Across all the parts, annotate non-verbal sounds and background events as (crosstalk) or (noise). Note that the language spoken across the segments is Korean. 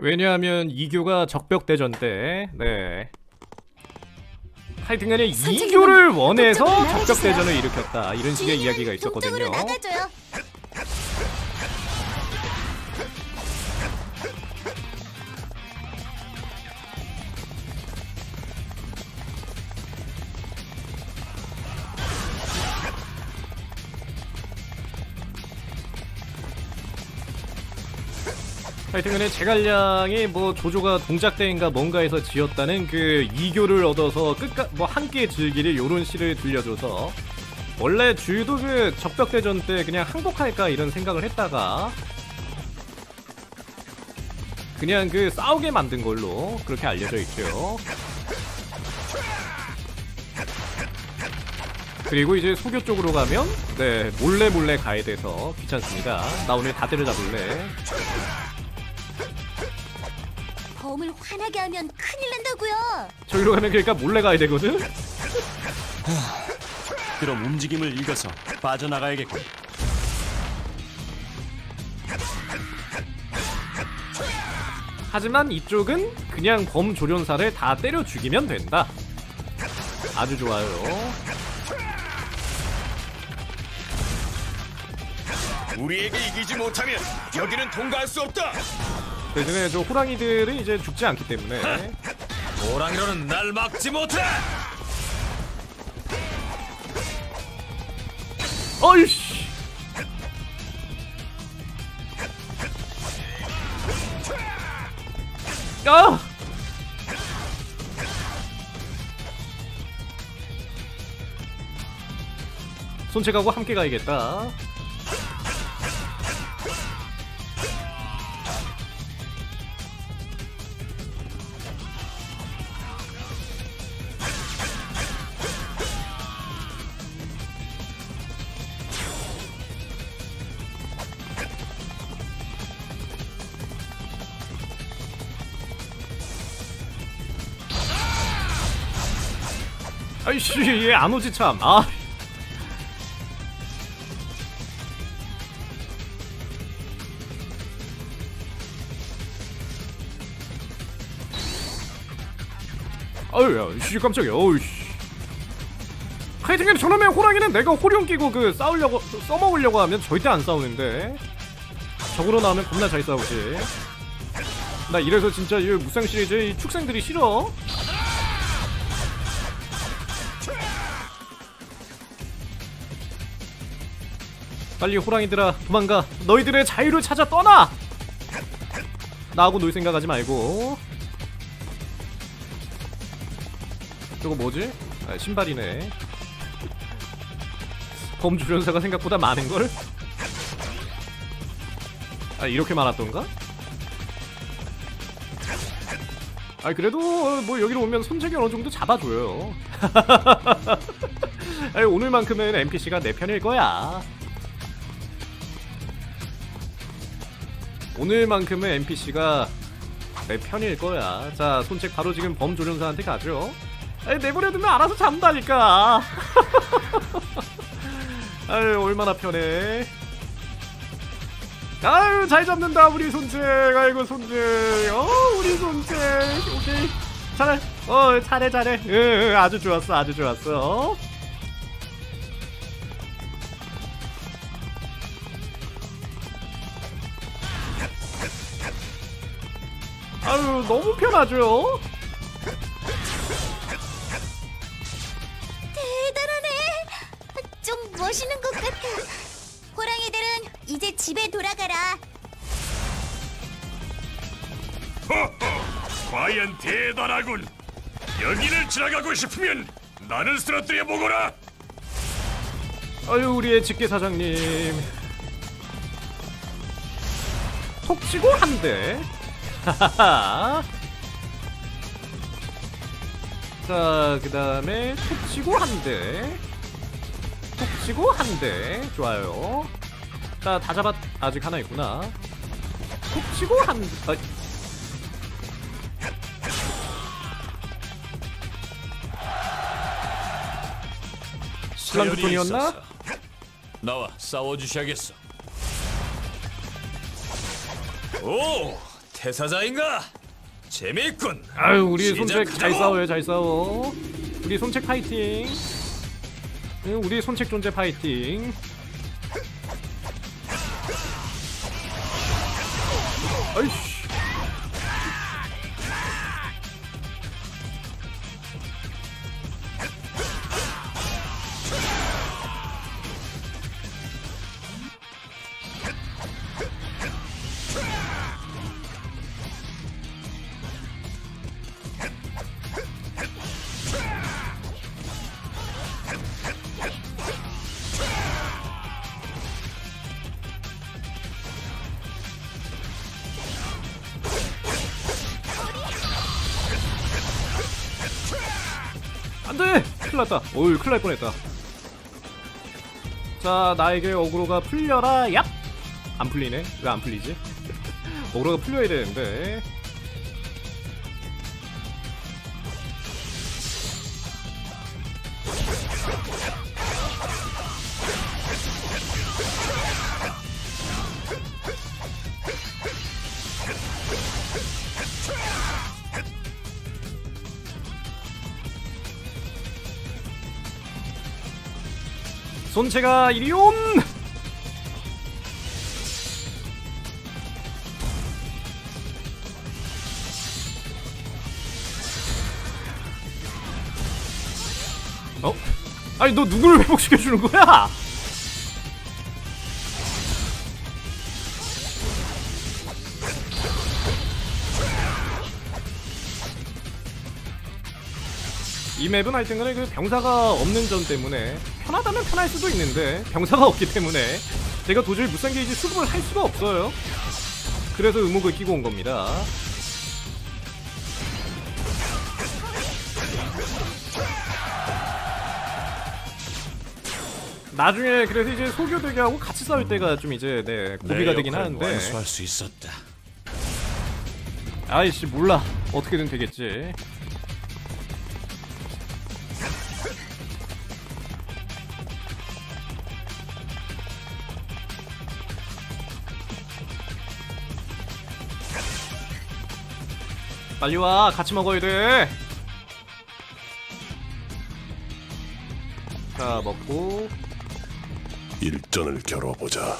왜냐하면 이교가 적벽대전 때, 네. 하여튼간에 선생님은 이교를 원해서. 적벽대전을 일으켰다 이런 식의 이야기가 있었거든요. 나가줘요. 하여튼 간에 제갈량이 뭐 조조가 동작대인가 뭔가에서 지었다는 그 이교를 얻어서 끝까 뭐 함께 즐기를 요런 시를 들려줘서 원래 주유도 그 적벽대전 때 그냥 항복할까 이런 생각을 했다가 그냥 그 싸우게 만든 걸로 그렇게 알려져 있죠. 그리고 이제 소교 쪽으로 가면 네 몰래 몰래 가야 돼서 귀찮습니다. 나 오늘 다 때려잡을래. 범을 화나게 하면 큰일 난다고요. 저기로 가면 그러니까 몰래 가야 되거든. 그럼 움직임을 읽어서 빠져나가야겠군. 하지만 이쪽은 그냥 범 조련사를 다 때려 죽이면 된다. 아주 좋아요. 우리에게 이기지 못하면 여기는 통과할 수 없다. 대신에 저 호랑이들은 이제 죽지 않기 때문에 호랑이로는 날 막지 못해. 어이씨. 아! 손책하고 함께 가야겠다. 아이씨, 얘 안 오지 참. 아. 아유, 야, 씨, 깜짝이야. 어이씨. 하여튼간 저놈의 호랑이는 내가 호령 끼고 그 싸우려고 써먹으려고 하면 절대 안 싸우는데 적으로 나오면 겁나 잘 싸우지. 나 이래서 진짜 이 무쌍 시리즈 이 축생들이 싫어. 빨리 호랑이들아 도망가 너희들의 자유를 찾아 떠나 나하고 놀 생각하지 말고 저거 뭐지? 아, 신발이네 범주련사가 생각보다 많은걸? 아 이렇게 많았던가? 아 그래도 뭐 여기로 오면 손재기 어느 정도 잡아줘요 (laughs) 아니, 오늘만큼은 NPC가 내 편일 거야 오늘만큼은 NPC가 내 편일 거야. 자, 손책 바로 지금 범조련사한테 가죠. 아니, 내버려두면 알아서 잡는다니까. (laughs) 아유, 얼마나 편해. 아유, 잘 잡는다, 우리 손책. 아이고, 손책. 어, 우리 손책. 오케이. 잘해. 어, 잘해, 잘해. 응, 응, 아주 좋았어, 아주 좋았어. 아유, 너무 편하죠? 대단하네. 좀 멋있는 것 같아. 호랑이들은 이제 집에 돌아가라. 과연 대단하군. 여기를 지나가고 싶으면 나를 쓰러뜨려 보거라. 아유 우리의 직계 사장님 톡 치고 한대 (laughs) 하하하 자 그 다음에 톡 치고 한 대 톡 치고 한 대 좋아요 자 다 잡았 아직 하나 있구나 톡 치고 한대 아, 슬람프톤이었나? 있었어. 나와 싸워주셔야겠어. 오, 태사자인가? 재미있군. 아유 우리 손책 잘 시작하자고. 싸워요 잘 싸워 우리 손책 파이팅 응, 우리 손책 존재 파이팅 큰일났다. 어이 큰일날 뻔했다. 자 나에게 어그로가 풀려라. 얍 안 풀리네. 왜 안 풀리지? (laughs) 어그로가 풀려야 되는데 손체가 이리 온 어? 아니 너 누구를 회복시켜주는 거야? 이 맵은 하여튼 간에 그 병사가 없는 점 때문에 편하다면 편할 수도 있는데 병사가 없기 때문에 제가 도저히 무쌍 게이지 수급을 할 수가 없어요. 그래서 의목을 끼고 온 겁니다. 나중에 그래서 이제 소교대교하고 같이 싸울 때가 좀 이제 네 고비가 내 되긴 하는데 완수할 수 있었다. 아이씨 몰라 어떻게든 되겠지 빨리 와 같이 먹어야 돼자 먹고 일전을 겨뤄보자. 야,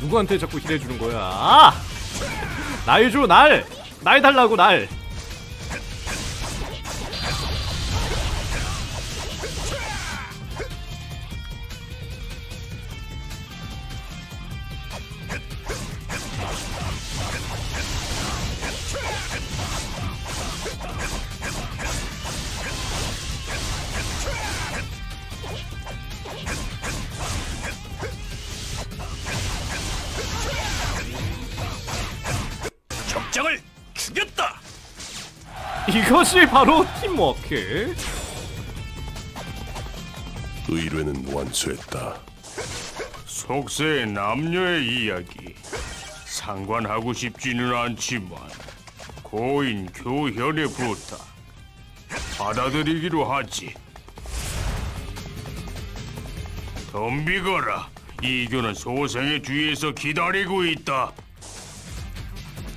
누구한테 자꾸 힐해주는 거야 아! 날 줘, 날! 날 달라고, 날! 이것이 바로 팀워크. 의뢰는 완수했다. 속세의 남녀의 이야기. 상관하고 싶지는 않지만 고인 교현의 부탁. 받아들이기로 하지. 덤비거라. 이교는 소생의 뒤에서 기다리고 있다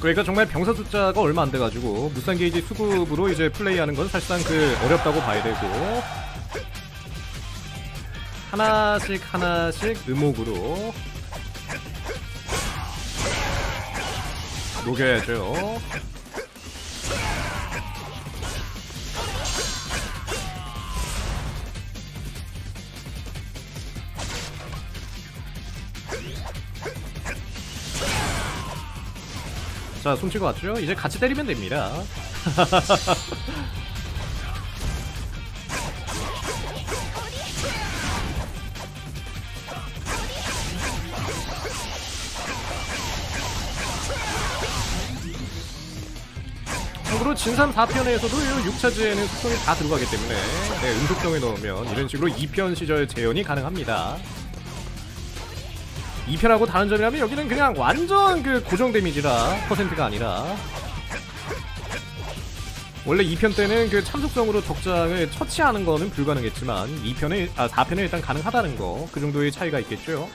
그러니까 정말 병사 숫자가 얼마 안 돼가지고 무쌍 게이지 수급으로 이제 플레이하는 건 사실상 그 어렵다고 봐야 되고 하나씩 하나씩 의목으로 녹여야죠. 자, 손치고 왔죠? 이제 같이 때리면 됩니다. 참고로 진삼 4편에서도 6차지에는 속성이 다 들어가기 때문에 네, 음속병에 넣으면 이런 식으로 2편 시절 재현이 가능합니다. 2편하고 다른 점이라면 여기는 그냥 완전 그 고정 데미지라 퍼센트가 아니라 원래 2편 때는 그 참속성으로 적장을 처치하는 거는 불가능했지만 2편에 아 4편에 일단 가능하다는 거 그 정도의 차이가 있겠죠.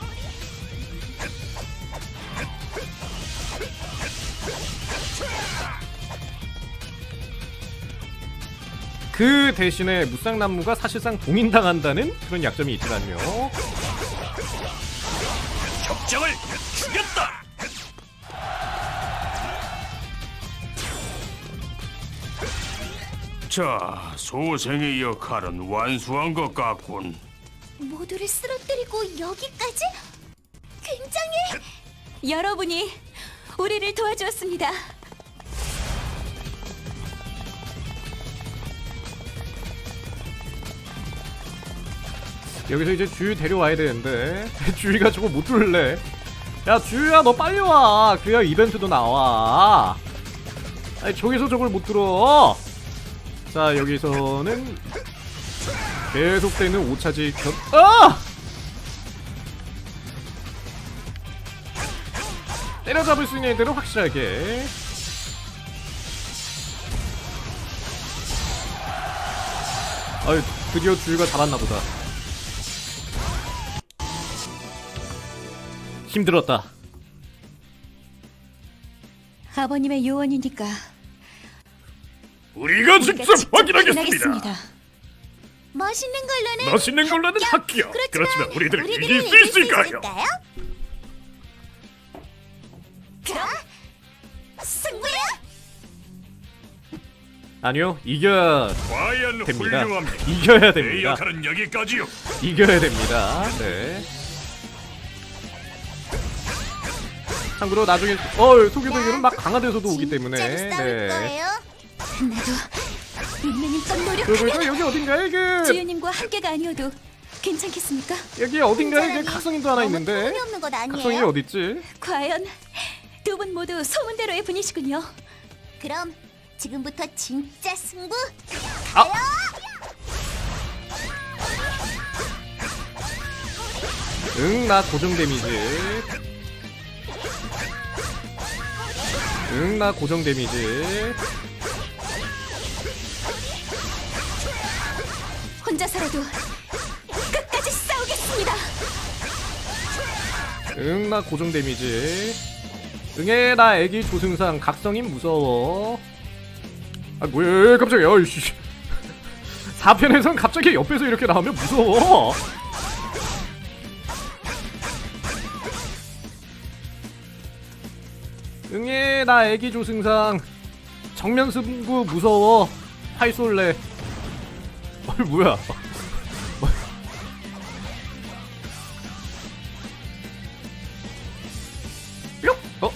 그 대신에 무쌍나무가 사실상 봉인당한다는 그런 약점이 있지만요. 적정을 죽였다. 자, 소생의 역할은 완수한 것 같군. 모두를 쓰러뜨리고 여기까지? 굉장히 여러분이 우리를 도와주었습니다. 여기서 이제 주유 데려와야 되는데. 주유가 저거 못 뚫을래? 야 주유야 너 빨리 와. 그래야 이벤트도 나와. 아니 저기서 저걸 못 들어. 자 여기서는 계속되는 5차지 견 아! 때려잡을 수 있는 애들은 확실하게. 아유 드디어 주유가 잡았나 보다 힘들었다. 아버님의 요원이니까 우리가 직접 확인하겠습니다. 멋있는 걸로는 맛있는 걸로는 합격. 그렇지만 우리들을 이길 수 있을까요? 그럼 승부야! 아니요, 이겨 과연 됩니다. 훌륭합니다. 이겨야 내 됩니다. 역할은 여기까지요. 이겨야 됩니다. 네. 참고로 나중에 어 소교대교는 막 강화돼서도 오기 때문에 네. 나도 인내님껏 그리고 노력하면 이거 여기 어딘가에 그 주유님과 함께가 아니어도 괜찮겠습니까? 여기 어딘가에 그 각성인도 하나 있는데 없는 것 각성이 아니에요? 어딨지? 과연 두 분 모두 소문대로의 분이시군요. 그럼 지금부터 진짜 승부 아! 응, 나 고정 데미지. 응, 나 고정 데미지. 혼자서라도 끝까지 싸우겠습니다. 응, 나 고정 데미지. 응애, 나 애기 조승상 각성인 무서워. 아, 뭐야, 깜짝이야, 어이씨. 4편에선 (laughs) 갑자기 옆에서 이렇게 나오면 무서워. 응애, 나 애기 조승상. 정면 승부 무서워. 하이솔레. 어이, (laughs) 뭐야. (laughs) 뿅! 어?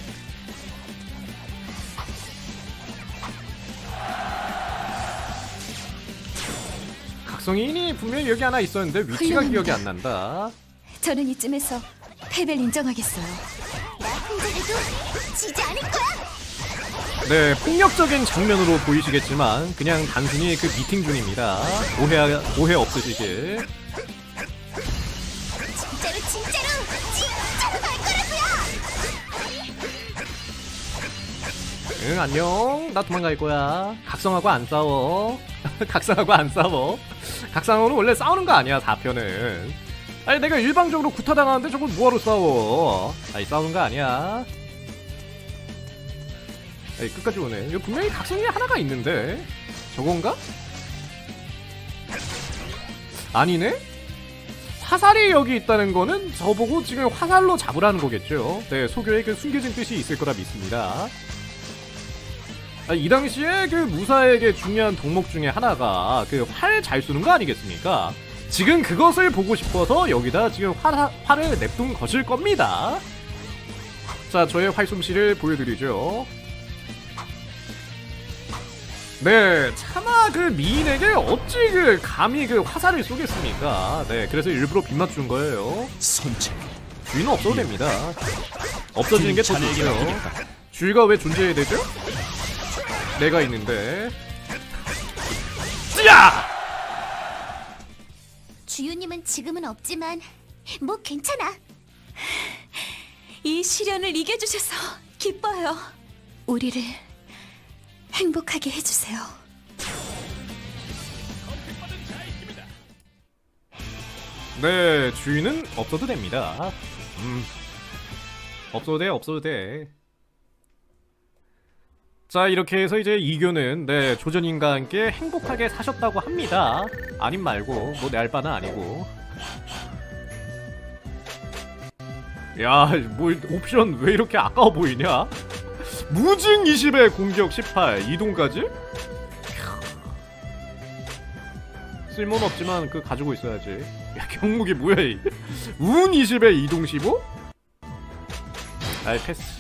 각성인이 분명히 여기 하나 있었는데 위치가. 기억이 안 난다. 저는 이쯤에서 패배를 인정하겠어요. 나 혼자라도 지지 않을 거야. 네, 폭력적인 장면으로 보이시겠지만 그냥 단순히 그 미팅 중입니다. 오해 오해 없으시길. 진짜로 진짜로 진짜로 갈 거라고요. 응 안녕. 나 도망갈 거야. 각성하고 안 싸워. (laughs) 각성하고 안 싸워. 각성하고는 원래 싸우는 거 아니야 4편은. 아니 내가 일방적으로 구타당하는데 저걸 뭐하러 싸워? 아니 싸우는 거 아니야. 아니 끝까지 오네. 이거 분명히 각성이 하나가 있는데 저건가? 아니네? 화살이 여기 있다는 거는 저보고 지금 화살로 잡으라는 거겠죠. 네, 소교에 그 숨겨진 뜻이 있을 거라 믿습니다. 아, 이 당시에 그 무사에게 중요한 덕목 중에 하나가 그 활 잘 쏘는 거 아니겠습니까? 지금 그것을 보고 싶어서 여기다 지금 활, 활을 냅둔 것일 겁니다. 자, 저의 활솜씨를 보여드리죠. 네, 차마 그 미인에게 어찌 그 감히 그 화살을 쏘겠습니까? 네, 그래서 일부러 빗 맞춘 거예요. 선책. 주인은 없어도 됩니다. 없어지는 게 더 좋죠. 주의가 왜 존재해야 되죠? 내가 있는데. 주유님은 지금은 없지만 뭐 괜찮아. 이 시련을 이겨주셔서 기뻐요. 우리를 행복하게 해주세요. 네, 주인은 없어도 됩니다. 음. 없어도 돼, 없어도 돼. 자, 이렇게 해서 이제 이교는 네, 조전인과 함께 행복하게 사셨다고 합니다. 아님 말고, 뭐 내 알 바는 아니고. 야, 뭐 옵션 왜 이렇게 아까워 보이냐? 무징 20에 공격 18, 이동까지? 쓸모는 없지만 그 가지고 있어야지. 야, 경무기 뭐야 이? 운 20에 이동 15? 아이 패스.